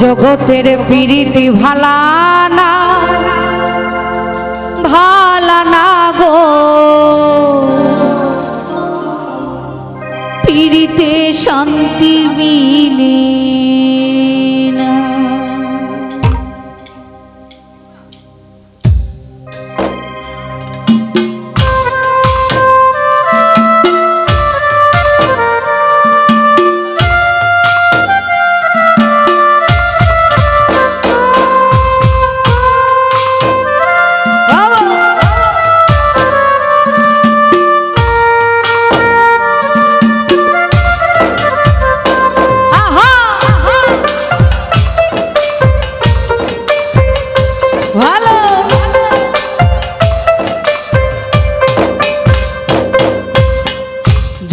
জগতের পিরিতি ভালা না ভালা না গো। পিরিতে শান্তি মিলে